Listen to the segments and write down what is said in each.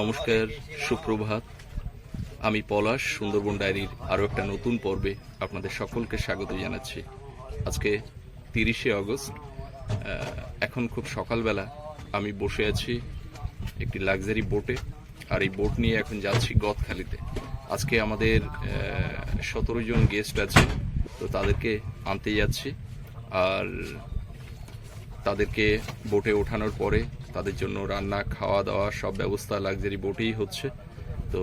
নমস্কার সুপ্রভাত। আমি পলাশ সুন্দরবন ডায়েরির আরও একটা নতুন পর্বে আপনাদের সকলকে স্বাগত জানাচ্ছি। আজকে তিরিশে আগস্ট আহ, এখন খুব সকালবেলা আমি বসে আছি একটি লাক্সারি বোটে আর এই বোট নিয়ে এখন যাচ্ছি গদখালিতে। আজকে আমাদের সতেরো জন গেস্ট আছে তো তাদেরকে আনতে যাচ্ছি। আর তাদেরকে বোটে ওঠানোর পরে তাদের জন্য রান্না, খাওয়া দাওয়া সব ব্যবস্থা লাক্সারি বোটেই হচ্ছে। তো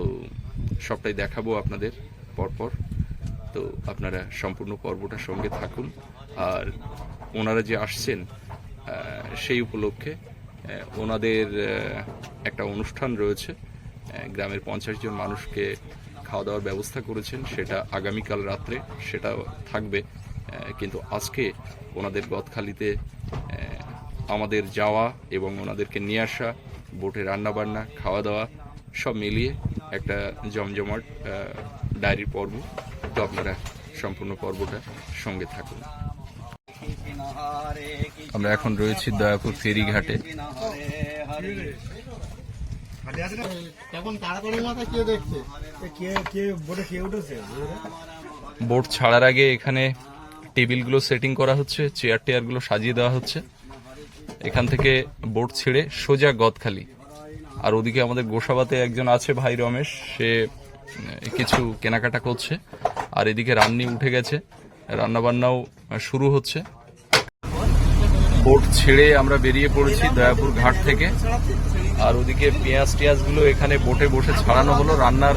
সবটাই দেখাবো আপনাদের পরপর। তো আপনারা সম্পূর্ণ পর্বটার সঙ্গে থাকুন। আর ওনারা যে আসছেন সেই উপলক্ষে ওনাদের একটা অনুষ্ঠান রয়েছে। গ্রামের পঞ্চাশ জন মানুষকে খাওয়া দাওয়ার ব্যবস্থা করেছেন। সেটা আগামীকাল রাত্রে সেটা থাকবে। কিন্তু আজকে ওনাদের গদখালিতে আমাদের যাওয়া এবং ওনাদেরকে নিয়ে আসা বোটে রান্নাবান্না খাওয়া দাওয়া সব মিলিয়ে একটা জমজমাট ডায়েরির পর্ব। তো আপনারা সম্পূর্ণ পর্বটা সঙ্গে থাকুন। আমরা এখন রয়েছি দয়াপুর ফেরিঘাটে। বোট ছাড়ার আগে এখানে টেবিলগুলো সেটিং করা হচ্ছে চেয়ার টেয়ারগুলো সাজিয়ে দেওয়া হচ্ছে। এখান থেকে বোট ছেড়ে সোজা গদখালি। আর ওদিকে আমাদের গোসাবাতে একজন আছে ভাই রমেশ, সে কিছু কেনাকাটা করছে। আর এদিকে রান্নি উঠে গেছে। রান্না বান্নাও শুরু হচ্ছে। বোট ছেড়ে আমরা বেরিয়ে পড়েছি দয়াপুর ঘাট থেকে। আর ওদিকে পেঁয়াজ টিয়াজগুলো এখানে বোটে বসে ছাড়ানো হলো। রান্নার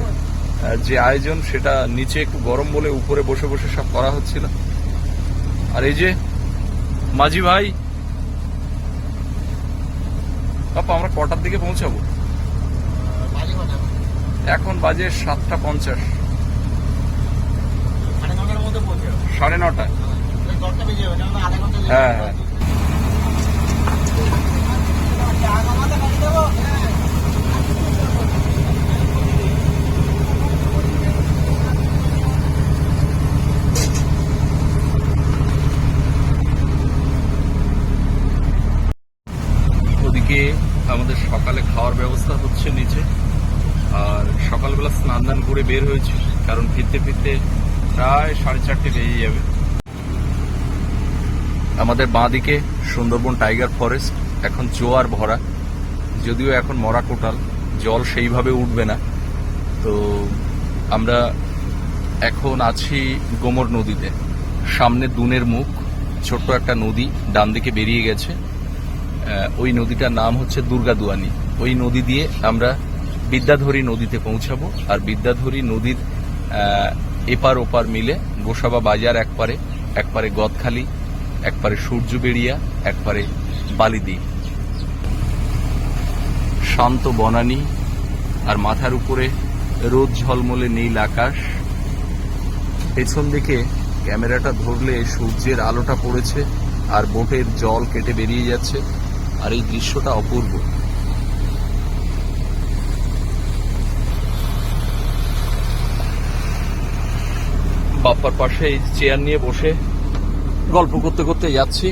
যে আয়োজন, সেটা নিচে একটু গরম বলে উপরে বসে বসে সব করা হচ্ছিল। আর এই যে মাঝি ভাই বাপা আমরা কটার দিকে পৌঁছাবো? এখন বাজে সাতটা পঞ্চাশ। সাড়ে নটায়। হ্যাঁ পৌঁছে যাবে সাড়ে নটা ওই দশটা বেজে যাবে কেননা আধা ঘণ্টা লেগে হ্যাঁ যাবে। হ্যাঁ ওদিকে আমাদের সকালে খাওয়ার ব্যবস্থা হচ্ছে নিচে। আর সকালবেলা স্নান দান করে বের হয়েছি, কারণ ফিরতে ফিরতে প্রায় সাড়ে চারটে বেজে যাবে। আমাদের বাঁদিকে সুন্দরবন টাইগার ফরেস্ট, এখন জোয়ার ভরা। যদিও এখন মরা কোটাল, জল সেইভাবে উঠবে না। তো আমরা এখন আছি গোমর নদীতে। সামনে দুনের মুখ, ছোট্ট একটা নদী ডান দিকে বেরিয়ে গেছে। ওই নদীটার নাম হচ্ছে দুর্গাদুয়ানি। ওই নদী দিয়ে আমরা বিদ্যাধরী নদীতে পৌঁছাবো আর বিদ্যাধরী নদীর এপার ওপার মিলে গোসাবা বাজার একপারে একপারে গদখালি, একপারে সূর্যবেড়িয়া, একপারে বালিদ্বীপ। শান্ত বনানী আর মাথার উপরে রোদ ঝলমলে নীল আকাশ। পেছন দিকে ক্যামেরাটা ধরলে সূর্যের আলোটা পড়েছে আর বোটের জল কেটে বেরিয়ে যাচ্ছে। আর এই দৃশ্যটা অপূর্ব। বাপ্পার পাশে এই চেয়ার নিয়ে বসে গল্প করতে করতে যাচ্ছি।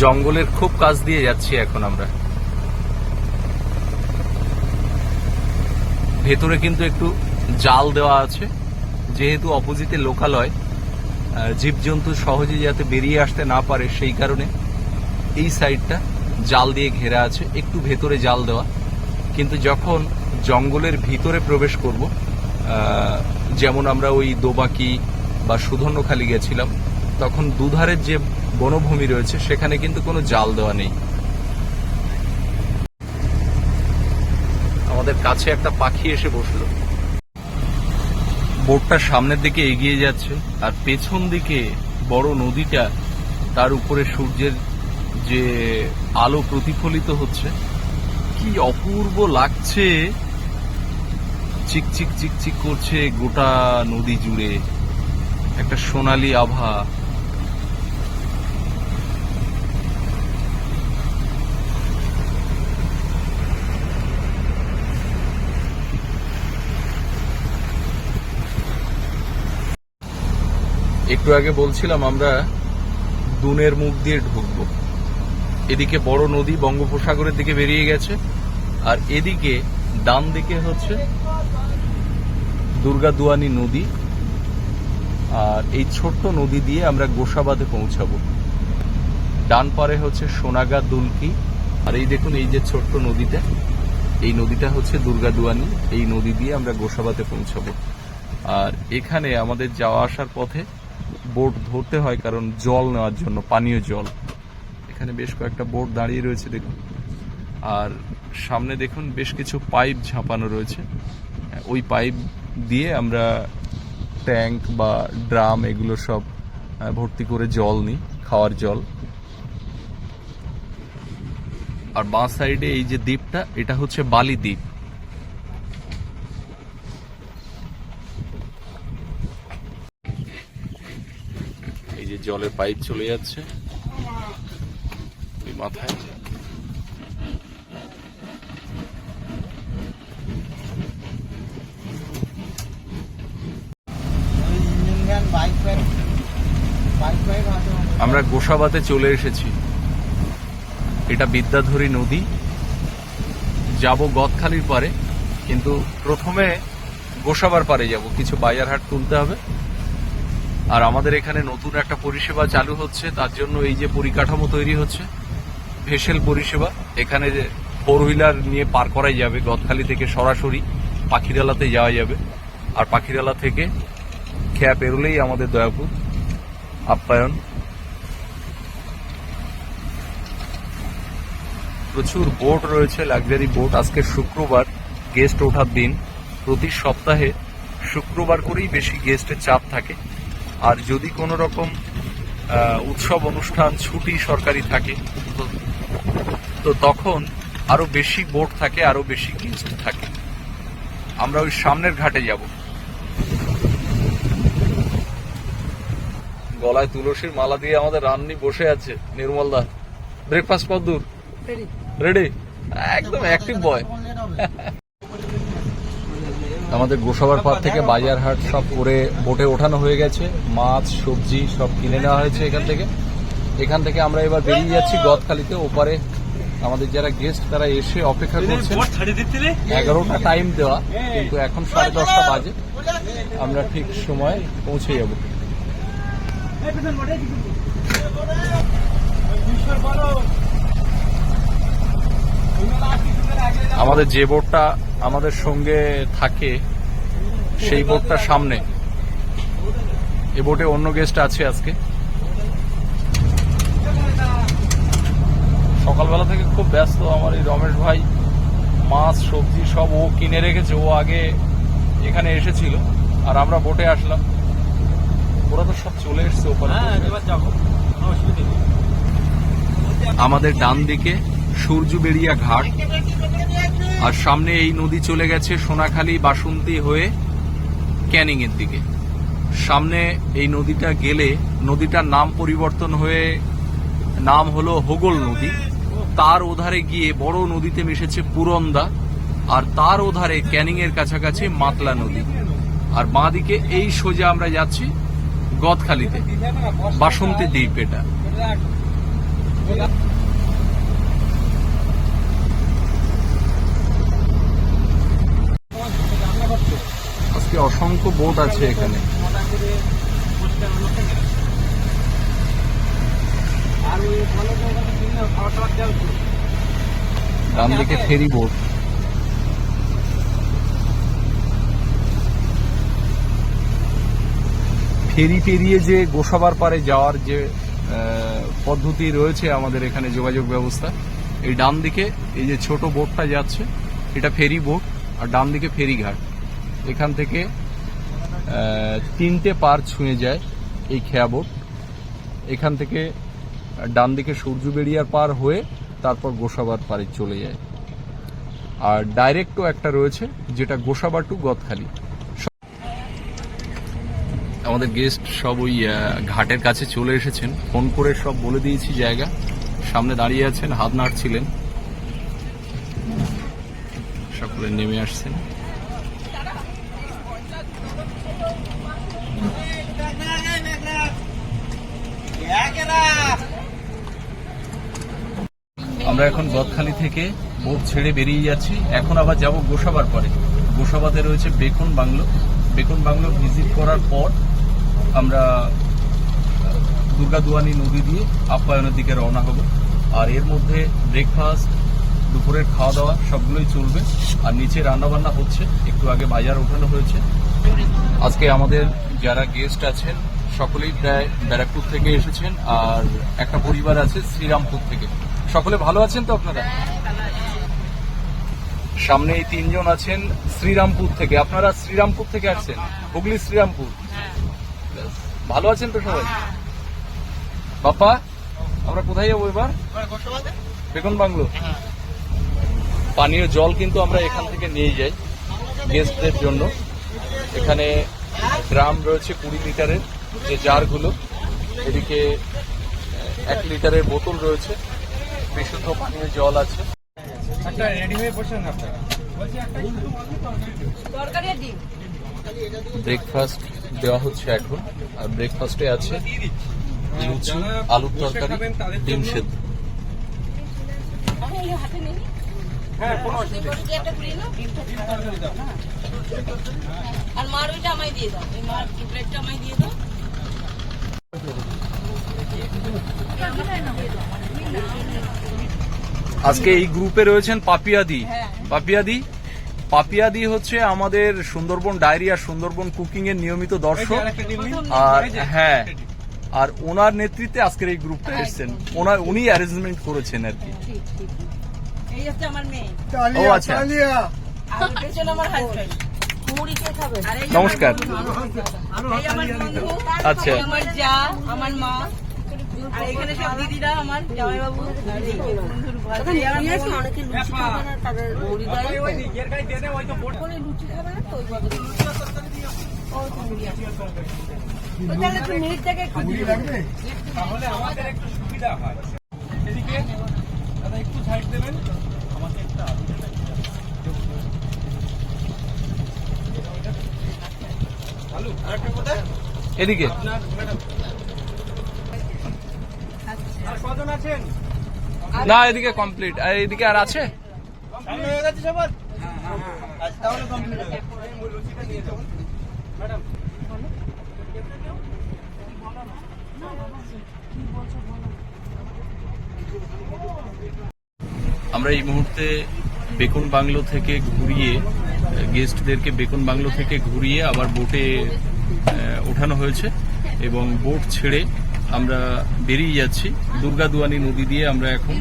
জঙ্গলের খুব কাজ দিয়ে যাচ্ছি এখন আমরা। ভেতরে কিন্তু একটু জাল দেওয়া আছে, যেহেতু অপোজিটে লোকালয়। জীবজন্তু সহজে যাতে বেরিয়ে আসতে না পারে সেই কারণে এই সাইডটা জাল দিয়ে ঘেরা আছে, একটু ভেতরে জাল দেওয়া। কিন্তু যখন জঙ্গলের ভিতরে প্রবেশ করব যেমন আমরা ওই দোবাকি বা সুধন্যখালি গেছিলাম, তখন দুধারের যে বনভূমি রয়েছে, সেখানে কিন্তু কোনো জাল দেওয়া নেই। আমাদের কাছে একটা পাখি এসে বসল। বোটটা সামনের দিকে এগিয়ে যাচ্ছে আর পেছন দিকে বড় নদীটা তার উপরে সূর্যের যে আলো প্রতিফলিত হচ্ছে। কি অপূর্ব লাগছে। চিকচিক চিকচিক করছে গোটা নদী জুড়ে। একটা সোনালি আভা। একটু আগে বলছিলাম আমরা দুনের মুখ দিয়ে ঢুকবো। এদিকে বড় নদী বঙ্গোপসাগরের দিকে বেরিয়ে গেছে, আর এদিকে ডান দিকে হচ্ছে দুর্গাদুয়ানি নদী, আর এই ছোট্ট নদী দিয়ে আমরা গোসাবাদে পৌঁছাবো। ডান পারে হচ্ছে সোনাগা দুলকি, আর এই দেখুন এই যে ছোট্ট নদীটা, এই নদীটা হচ্ছে দুর্গাদুয়ানি এই নদী দিয়ে আমরা গোসাবাতে পৌঁছাবো। আর এখানে আমাদের যাওয়া আসার পথে বোট ধরতে হয় কারণ জল নেওয়ার জন্য, পানীয় জল। এখানে বেশ কয়েকটা বোট দাঁড়িয়ে রয়েছে, দেখুন। আর সামনে দেখুন, বেশ কিছু পাইপ ঝাঁপানো রয়েছে। ওই পাইপ দিয়ে আমরা ট্যাঙ্ক বা ড্রাম এগুলো সব ভর্তি করে জল নিই, খাওয়ার জল। আর বাঁ সাইডে এই যে দ্বীপটা, এটা হচ্ছে বালি দ্বীপ। জলের পাইপ চলে যাচ্ছে। মাথায়। আমরা গোসাবাতে চলে এসেছি। এটা বিদ্যাধরী নদী। যাব গদখালির পারে কিন্তু প্রথমে গোসাবার পারে যাব। কিছু বাজার হাট তুলতে হবে। আর আমাদের এখানে নতুন একটা পরিষেবা চালু হচ্ছে, তার জন্য এই যে পরিকাঠামো তৈরি হচ্ছে, ভেসেল পরিষেবা, এখানে যে ফোর হুইলার নিয়ে পার করাই যাবে, গদখালি থেকে সরাসরি পাখিরালাতে যাওয়া যাবে। আর পাখিরালা থেকে খেয়া পেরোলেই আমাদের দয়াপুর, আপ্যায়ন। প্রচুর বোট রয়েছে লাক্সারি বোট আজকে শুক্রবার গেস্ট ওঠার দিন। প্রতি সপ্তাহে শুক্রবার করেই বেশি গেস্টের চাপ থাকে। আর যদি কোনো রকম উৎসব অনুষ্ঠান ছুটি সরকারি থাকে তো- তখন আরও বেশি বোট থাকে আরও বেশি গেস্ট থাকে আমরা ওই সামনের ঘাটে যাব গলায় তুলসীর মালা দিয়ে আমাদের রান্নি বসে আছে নির্মল দা ব্রেকফাস্ট কত দূর রেডি একদম অ্যাক্টিভ বয় আমাদের গোসাবার পার থেকে বাজার হাট সব করে বোটে ওঠানো হয়ে গেছে। মাছ সবজি সব কিনে নেওয়া হয়েছে এখান থেকে। এখান থেকে আমরা এবার বেরিয়ে যাচ্ছি গদখালিতে। ওপারে আমাদের যারা গেস্ট তারা এসে অপেক্ষা করছে এগারোটা টাইম দেওয়া কিন্তু এখন সাড়ে দশটা বাজে। আমরা ঠিক সময় পৌঁছে যাব। আমাদের যে বোটটা আমাদের সঙ্গে থাকে সেই বোটটা সামনে। এ বোটে অন্য গেস্ট আছে আজকে। সকালবেলা থেকে খুব ব্যস্ত আমার এই রমেশ ভাই। মাছ সবজি সব ও কিনে রেখেছে ও আগে এখানে এসেছিল আর আমরা বোটে আসলাম। ওরা তো সব চলে এসছে ওপারে। আমাদের ডান দিকে সূর্যবেড়িয়া ঘাট। আর সামনে এই নদী চলে গেছে সোনাখালী বাসন্তী হয়ে ক্যানিং এর দিকে। সামনে এই নদীটা গেলে নদীটার নাম পরিবর্তন হয়ে নাম হলো হোগল নদী। তার ওধারে গিয়ে বড় নদীতে মিশেছে পুরন্দা আর তার ওধারে ক্যানিং এর কাছাকাছি মাতলা নদী। আর বাঁ দিকে এই সোজা আমরা যাচ্ছি গদখালিতে। বাসন্তী দ্বীপ এটা আজকে অসংখ্য বোট আছে এখানে। ডান দিকে ফেরি বোট। ফেরি পেরিয়ে যে গোসাবার পারে যাওয়ার যে পদ্ধতি রয়েছে আমাদের এখানে যোগাযোগ ব্যবস্থা, এই ডান দিকে এই যে ছোট বোটটা যাচ্ছে, এটা ফেরি বোট, আর ডান দিকে ফেরি ঘাট। এখান থেকে তিনটে পার ছুঁয়ে যায় এই খেয়া বোট। এখান থেকে ডান দিকে সূর্যবেড়িয়ার পার হয়ে তারপর গোসাবার পারে চলে যায়। আর ডাইরেক্টও একটা রয়েছে, যেটা গোসাবা টু গদখালি। আমাদের গেস্ট সব ওই ঘাটের কাছে চলে এসেছেন। ফোন করে সব বলে দিয়েছি জায়গা। সামনে দাঁড়িয়ে আছেন, হাত নাড়ছিলেন। সকলে নেমে আসছেন। আমরা এখন গদখালি থেকে বোট ছেড়ে বেরিয়ে যাচ্ছি। এখন আবার যাব গোসাবার পরে। গোসাবাতে রয়েছে Bacon bungalow. Bacon bungalow visit করার পর আমরা দুর্গাদুয়ানি নদী দিয়ে আপ্যায়নের দিকে রওনা হব। আর এর মধ্যে ব্রেকফাস্ট দুপুরের খাওয়া দাওয়া সবগুলোই চলবে। আর নিচে রান্নাবান্না হচ্ছে। একটু আগে বাজার ওঠানো হয়েছে। আজকে আমাদের যারা গেস্ট আছেন, সকলেই প্রায় ব্যারাকপুর থেকে এসেছেন। আর একটা পরিবার আছে শ্রীরামপুর থেকে। সকলে ভালো আছেন তো আপনারা? সামনে এই তিনজন আছেন শ্রীরামপুর থেকে। আপনারা শ্রীরামপুর থেকে আসছেন? হুগলি শ্রীরামপুর? ভালো আছেন তো সবাই? বাপ্পা, আমরা কোথায় যাব এবার? বেগুন বাংলো। পানীয় জল কিন্তু আমরা এখান থেকে নিয়ে যাই গেস্টদের জন্য। এখানে ড্রাম রয়েছে কুড়ি লিটারের যে জারগুলো। এদিকে এক লিটারের বোতল রয়েছে। বিশুদ্ধ পানীয় জল আছে। একটা রেডি হয়ে বসেন আপনারা। তরকারি আর ডিম। ব্রেকফাস্ট দেওয়া হচ্ছে এখন। আর ব্রেকফাস্টে আছে লুচি আলুর তরকারি ডিম সেদ্ধ। আমি এই হাতে নেই? হ্যাঁ না আর মার ওইটা আমায় দিয়ে দাও। এই মার প্লেটটা আমায় দিয়ে দাও? আজকে এই গ্রুপে রয়েছেন পাপিয়াদি হ্যাঁ। পাপিয়াদি পাপিয়াদি হচ্ছে আমাদের সুন্দরবন ডায়েরি আর সুন্দরবন কুকিং এর নিয়মিত দর্শক। আর হ্যাঁ আর ওনার নেতৃত্বে আজকের এই গ্রুপটা এসেছেন। ওনার উনি অ্যারেঞ্জমেন্ট করেছেন আর কি। ঠিক ঠিক এই হচ্ছে আমার মেয়ে। ও আচ্ছা। নমস্কার। আচ্ছা। আমার যা আমার মা। আর এখানে সব দিদিরা আমার জামাইবাবু এই আমার বোন। ওই নিজের গায়ে দিয়ে লুচি খাবে না তো লুচি মুড়ি তাহলে তুমি মিনিটটাকে একটু তাহলে আমাদের একটু সুবিধা হয়। এদিকে দাদা একটু সাইড দেবেন? আমাকে একটা এদিকে আপনার ম্যাডাম আর কজন আছেন না এদিকে কমপ্লিট আর এদিকে আর আছে? ম্যাডাম আমরা এই মুহূর্তে বেকুন বাংলো থেকে ঘুরিয়ে গেস্টদেরকে বেকুন বাংলো থেকে ঘুরিয়ে আবার বোটে ওঠানো হয়েছে এবং বোট ছেড়ে আমরা বেরিয়ে যাচ্ছি। দুর্গাদুয়ানি নদী দিয়ে আমরা এখন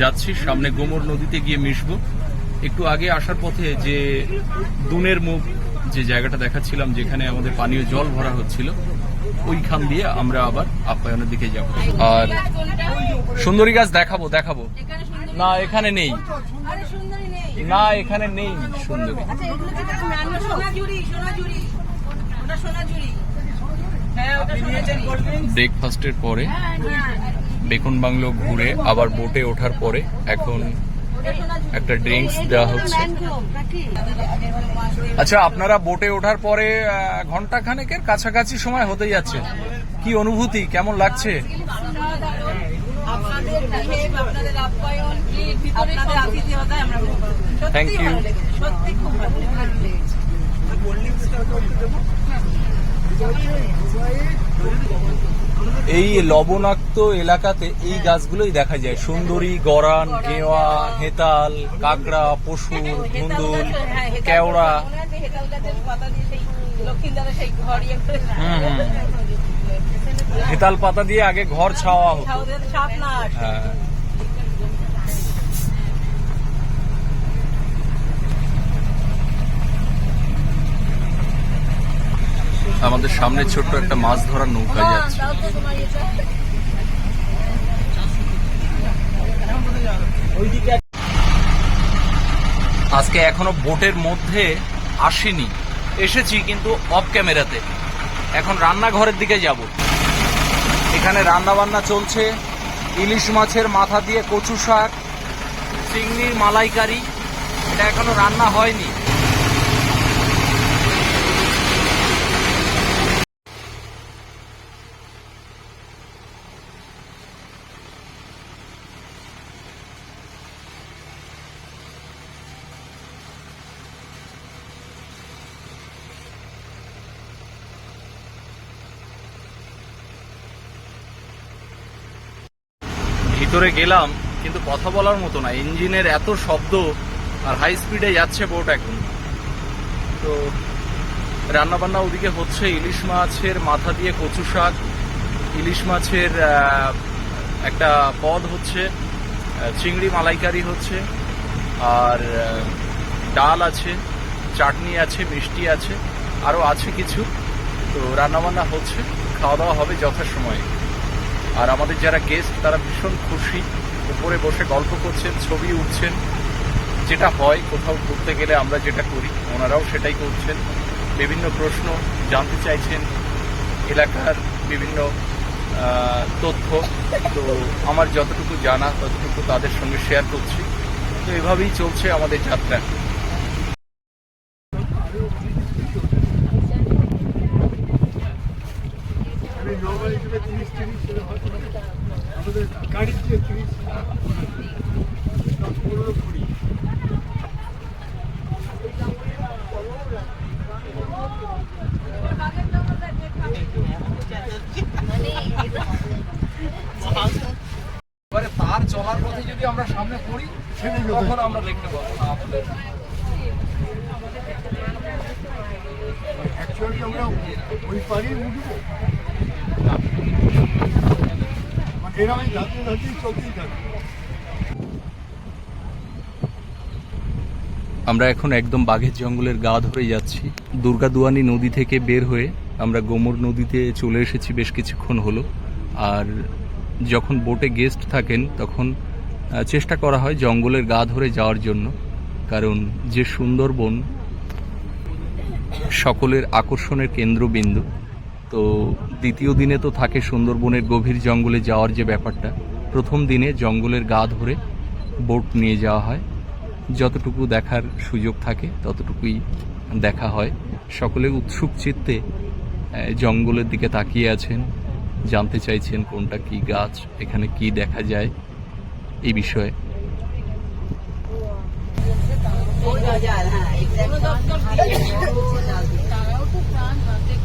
যাচ্ছি। সামনে গোমর নদীতে গিয়ে মিশবো। একটু আগে আসার পথে যে দুনের মুখ যে জায়গাটা দেখাচ্ছিলাম, যেখানে আমাদের পানীয় জল ভরা হচ্ছিল, ওইখান দিয়ে আমরা আবার আপ্যায়নের দিকে যাব। আর সুন্দরী গাছ দেখাবো দেখাবো। না, এখানে নেই। না, এখানে নেই সুন্দরী। ব্রেকফাস্টের পরে বেকন বাংলো ঘুরে আবার বোটে ওঠার পরে এখন একটা ড্রিঙ্কস দেওয়া হচ্ছে। আচ্ছা আপনারা বোটে ওঠার পরে ঘণ্টা খানেকের কাছাকাছি সময় হতে যাচ্ছে। কি অনুভূতি? কেমন লাগছে? আপনাদের বিহেভ এই লবণাক্ত এলাকাতে এই গাছগুলোই দেখা যায়। সুন্দরী গরান গেওয়া হেতাল কাকড়া পশুর ধুন্দুল কেওড়া। হেতাল পাতা দিয়ে আগে ঘর ছাওয়া হতো ওদের সাপ না আসে। হ্যাঁ আমাদের সামনে ছোট্ট একটা মাছ ধরার নৌকা যাচ্ছে। তোমার ইয়েটা। আজকে এখনও বোটের মধ্যে আসিনি। এসেছি কিন্তু অফ ক্যামেরাতে এখন রান্নাঘরের দিকে যাব। এখানে রান্না বান্না চলছে। ইলিশ মাছের মাথা দিয়ে কচু শাক চিংড়ির মালাইকারি। এটা এখনও রান্না হয়নি। ভিতরে গেলাম, কিন্তু কথা বলার মতো না। ইঞ্জিনের এত শব্দ আর হাই স্পিডে যাচ্ছে বোট এখন। তো রান্নাবান্না ওদিকে হচ্ছে, ইলিশ মাছের মাথা দিয়ে কচু শাক, ইলিশ মাছের একটা পদ হচ্ছে চিংড়ি মালাইকারি হচ্ছে, আর ডাল আছে, চাটনি আছে, মিষ্টি আছে আরও আছে কিছু। তো রান্নাবান্না হচ্ছে, খাওয়া দাওয়া হবে যথাসময়ে। আর আমাদের যারা গেস্ট তারা ভীষণ খুশি। উপরে বসে গল্প করছেন, ছবি উঠছেন। যেটা হয়, কোথাও ঘুরতে গেলে আমরা যেটা করি, ওনারাও সেটাই করছেন। বিভিন্ন প্রশ্ন জানতে চাইছেন এলাকার বিভিন্ন তথ্য। তো আমার যতটুকু জানা, ততটুকু তাদের সঙ্গে শেয়ার করছি। তো এভাবেই চলছে আমাদের যাত্রা গাড়ির যে তিরিশ দশ পনেরো কুড়ি এবারে তার চলার পথে যদি আমরা সামনে পড়ি ছেড়ে যেতে তখন আমরা দেখতে পাবো না আমাদের অ্যাকচুয়ালি মানে আমরা এখন একদম বাঘের জঙ্গলের গা ধরে যাচ্ছি। দুর্গা দুর্গাদুয়ানি নদী থেকে বের হয়ে আমরা গোমর নদীতে চলে এসেছি বেশ কিছুক্ষণ হলো। আর যখন বোটে গেস্ট থাকেন, তখন চেষ্টা করা হয় জঙ্গলের গা ধরে যাওয়ার জন্য। কারণ যে সুন্দরবন সকলের আকর্ষণের কেন্দ্রবিন্দু। তো দ্বিতীয় দিনে তো থাকে সুন্দরবনের গভীর জঙ্গলে যাওয়ার যে ব্যাপারটা, প্রথম দিনে জঙ্গলের গা ধরে বোট নিয়ে যাওয়া হয়। যতটুকু দেখার সুযোগ থাকে, ততটুকুই দেখা হয়। সকলে উৎসুক চিত্তে জঙ্গলের দিকে তাকিয়ে আছেন, জানতে চাইছেন কোনটা কি গাছ, এখানে কি দেখা যায়, এই বিষয়ে।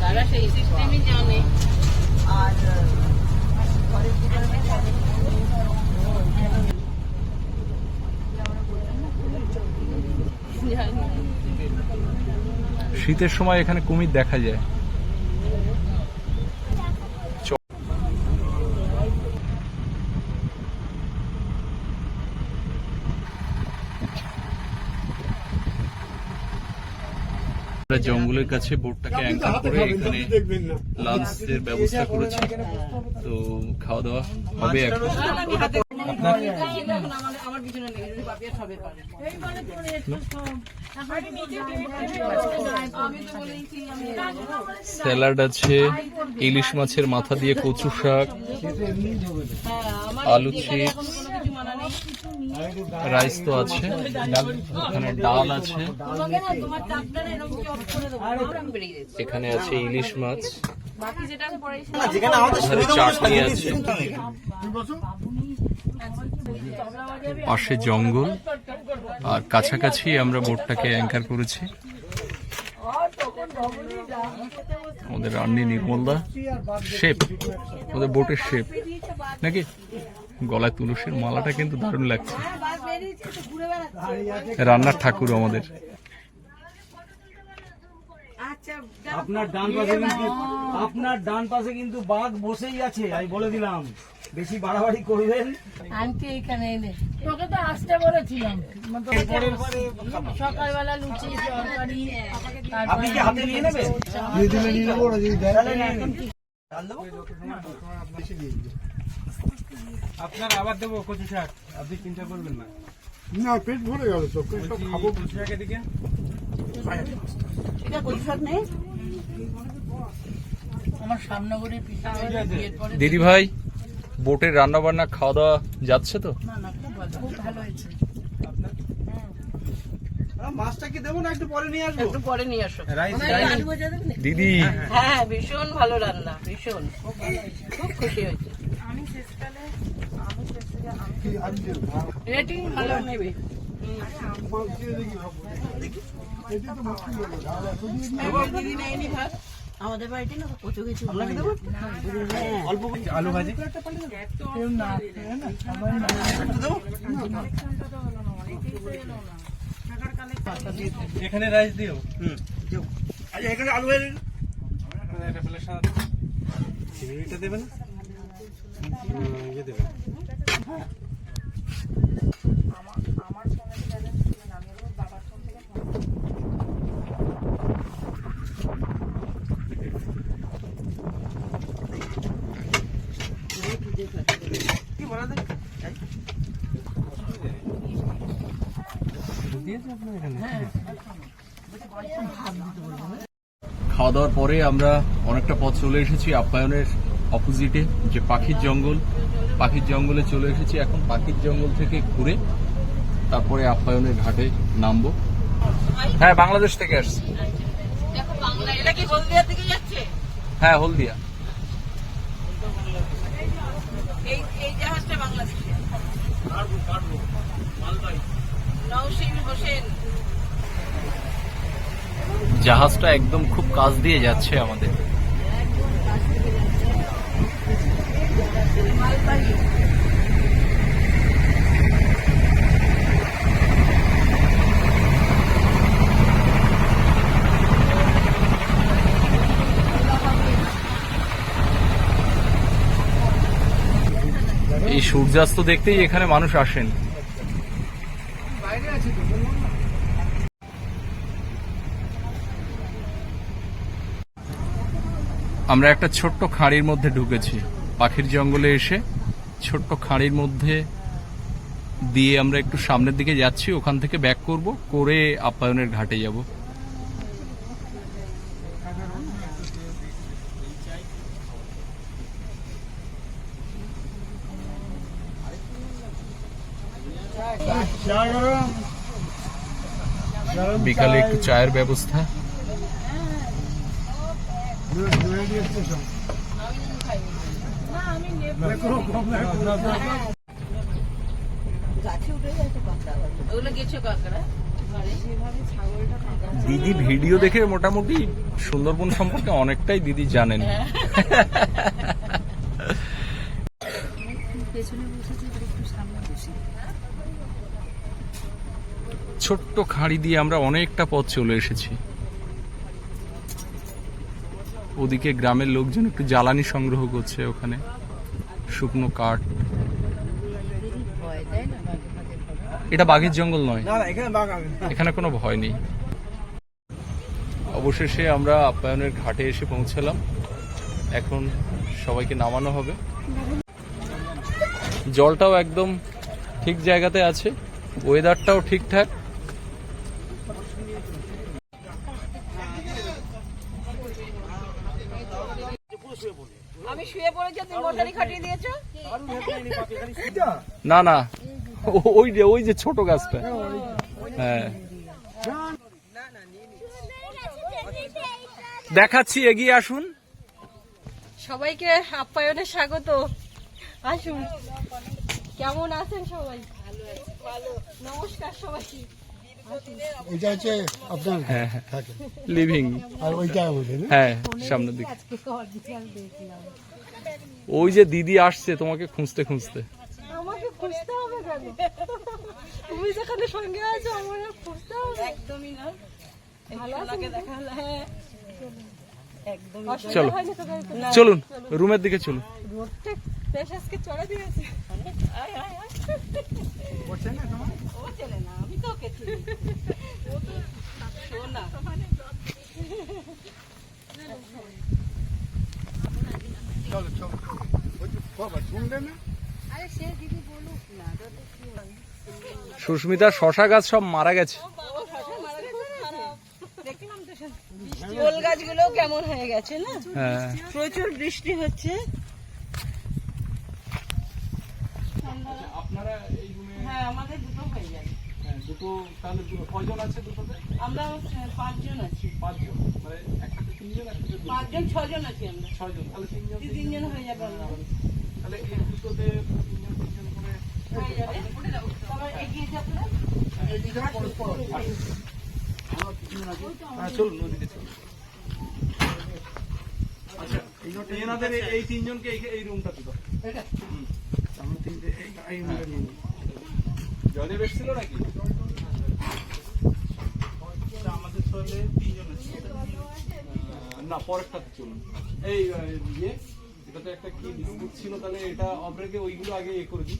তারা সেই সিস্টেমই জানে আর শীতের সময় এখানে কুমির দেখা যায়। আমরা জঙ্গলের কাছে বোটটাকে অ্যাঙ্কার করে এখানে লাঞ্চের ব্যবস্থা করেছি। তো খাওয়া দাওয়া হবে এখন। স্যালাড আছে ইলিশ মাছের মাথা দিয়ে কচু শাক আলু চিপস এখনও কোনো কিছু মানা নেই রাইস তো আছে এখানে ডাল আছে। এখানে আছে ইলিশ মাছ। চাটনি আছে। পাশে জঙ্গল আর কাছাকাছি আমরা বোটটাকে অ্যাঙ্কার করেছি। আমাদের রান্নি নির্মলদা। শেপ ওদের বোটের শেপ নাকি? গলায় তুলসীর মালাটা কিন্তু দারুণ লাগছে। রান্নার ঠাকুর আমাদের। আপনার ডান পাশে কিন্তু আপনার ডান পাশে কিন্তু বাঘ বসেই আছে আমি বলে দিলাম। বেশি বাড়াবাড়ি করবেন। আনতে এখানে এনে। তোকে তো আসতে বলেছিলাম। সকালবেলা লুচি তরকারি আপনি কি হাতে নিয়ে নেবেন? দিয়ে দিলে নিয়ে নেব ওরা যদি দেয়। আপনার আবার দেবো কচু শাক। আপনি চিন্তা করবেন না। না পেট ভরে গেল সব সব খাব। কচু শাকের দিকে এটা কচু শাক নেই? আমার পিছনে দিদি ভাই বোটের রান্না বান্না খাওয়া দাওয়া যাচ্ছে তো? না না খুব ভালো। হয়েছে। মাছটা কি দেবো না একটু পরে নিয়ে আসব? একটু পরে নিয়ে আসো? দিদি। হ্যাঁ ভীষণ ভালো রান্না ভীষণ। খুব খুশি হয়েছে। রেটিং ভালো নেবে। এটি আমাদের বাড়িতে না কচু কিছু অল্প আলু ভাজি। এখানে রাইস দিও। আচ্ছা এখানে আলু চিংড়িটা দেবে না? খাওয়া দাওয়ার পরে আমরা অনেকটা পথ চলে এসেছি আপ্যায়নের অপোজিটে যে পাখির জঙ্গল পাখির জঙ্গলে চলে এসেছি এখন। পাখির জঙ্গল থেকে ঘুরে তারপরে আপ্যায়নের ঘাটে নামবো। হ্যাঁ বাংলাদেশ থেকে আসছি। হ্যাঁ হলদিয়া। জাহাজটা একদম খুব কাছ দিয়ে যাচ্ছে আমাদের। এই সূর্যাস্ত দেখতেই এখানে মানুষ আসেন। আমরা একটা ছোট্ট খাঁড়ির মধ্যে ঢুকেছি। পাখির জঙ্গলে এসে ছোট্ট খাঁড়ির মধ্যে দিয়ে আমরা একটু সামনের দিকে যাচ্ছি, ওখান থেকে ব্যাক করব, করে আপ্যায়নের ঘাটে যাব। বিকালে একটু চায়ের ব্যবস্থা গাছে উঠে যাচ্ছে কাঁকড়া ওগুলো গেছে কাঁকড়া দিদি ভিডিও দেখে মোটামুটি সুন্দরবন সম্পর্কে অনেকটাই দিদি জানেন। ছোট্ট খাঁড়ি দিয়ে আমরা অনেকটা পথ চলে এসেছি। ওদিকে গ্রামের লোকজন একটু জ্বালানি সংগ্রহ করছে ওখানে। শুকনো কাঠ। এটা বাঘের জঙ্গল নয়। এখানে কোনো ভয় নেই। অবশেষে আমরা আপ্যায়নের ঘাটে এসে পৌঁছালাম। এখন সবাইকে নামানো হবে। জলটাও একদম ঠিক জায়গাতে আছে। ওয়েদারটাও ঠিকঠাক। শুয়ে পড়েছি তুমি মশারি খাটিয়ে দিয়েছ? না না। ওই যে ওই যে ছোট গাছটা। হ্যাঁ। দেখাচ্ছি এগিয়ে আসুন। সবাইকে আপ্যায়নে স্বাগত। আসুন। কেমন আছেন সবাই? ভালো নমস্কার সবাইকে ওইটা হচ্ছে আপনার হ্যাঁ হ্যাঁ। লিভিং আর ওইটা হ্যাঁ? সামনের দিকে। ওই যে দিদি আসছে তোমাকে খুঁজতে খুঁজতে। আমাকে খুঁজতে হবে কেন? তুমি যেখানে সঙ্গে আছো আমার খুঁজতে হবে। একদমই না। ভালো সোনাকে দেখা হলো হ্যাঁ চলো? চলুন রুমের দিকে চলুন। রোডটা বেশ আজকে চড়া দিয়েছে। আয় আয় আয়। ও চেনে না আমি তো ওকে চিনি ও তো সোনা চলো চলো। ওই যে বাবা শুনলে না? সুস্মিতার শশা গাছ সব মারা গেছে। ওল গাছগুলো কেমন হয়ে গেছে না? হ্যাঁ। প্রচুর বৃষ্টি হচ্ছে। আপনারা হ্যাঁ আমাদের দুটো হয়ে যাবে দুটো তাহলে কজন আছে দুটোতে? আমরা পাঁচজন আছি। পাঁচজন মানে একটাতে তিনজন একটাতে পাঁচজন ছজন আছি আমরা। ছয়জন তাহলে তিনজন তিনজন হয়ে যাবে তাহলে এই দুটোতে তিনজন তিনজন করে হয়ে যাবে। সবাই এগিয়ে যাবে হ্যাঁ চলুন ওদিকে চলুন। এনাদের এই- এই তিনজনকে এই- এই রুমটা দিল জয়দেব এসেছিল নাকি? না চলুন। এই ইয়ে এটা তো একটা কি বিস্কুট ছিল, তাহলে এটা অপরেকে ওইগুলো আগে এ করে দিই।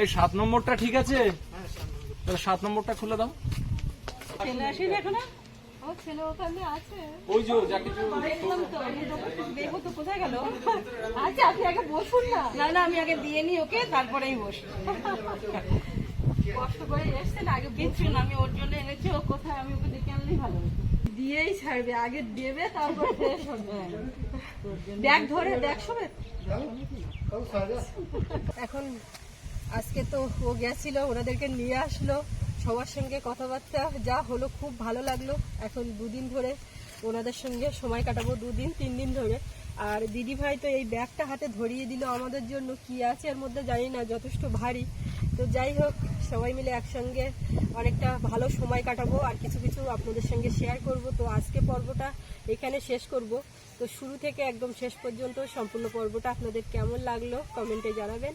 এই সাত নম্বরটা ঠিক আছে? তাহলে সাত নম্বরটা খুলে দাও। আসেনি এখনও? ছেলে ওখানে আছে। ওই যে যা কিছু দেখলাম তো আমি তো দেখো তো কোথায় গেল? আচ্ছা আপনি আগে বসুন না। না না আমি আগে দিয়ে নি ওকে তারপরেই বসি কষ্ট করে এসছেন আগে কিচ্ছু না আমি ওর জন্য এনেছি ও কোথায় আমি ওকে দেখে আনলেই ভালো দিয়েই ছাড়বে আগে দেবে তারপর ফ্রেশ হবে। ব্যাগ ধরে ব্যাগ এখন আজকে তো ও গেছিল ওনাদেরকে নিয়ে আসলো। সবার সঙ্গে কথাবার্তা যা হলো খুব ভালো লাগল। এখন দুদিন ধরে ওনাদের সঙ্গে সময় কাটাবো, দুদিন, তিন দিন ধরে। আর দিদি ভাই তো এই ব্যাগটা হাতে ধরিয়ে দিল আমাদের জন্য। কি আছে এর মধ্যে জানি না, যথেষ্ট ভারী। তো যাই হোক, সবাই মিলে একসঙ্গে অনেকটা ভালো সময় কাটাবো আর কিছু কিছু আপনাদের সঙ্গে শেয়ার করব। তো আজকে পর্বটা এখানে শেষ করব। তো শুরু থেকে একদম শেষ পর্যন্ত সম্পূর্ণ পর্বটা আপনাদের কেমন লাগল কমেন্টে জানাবেন।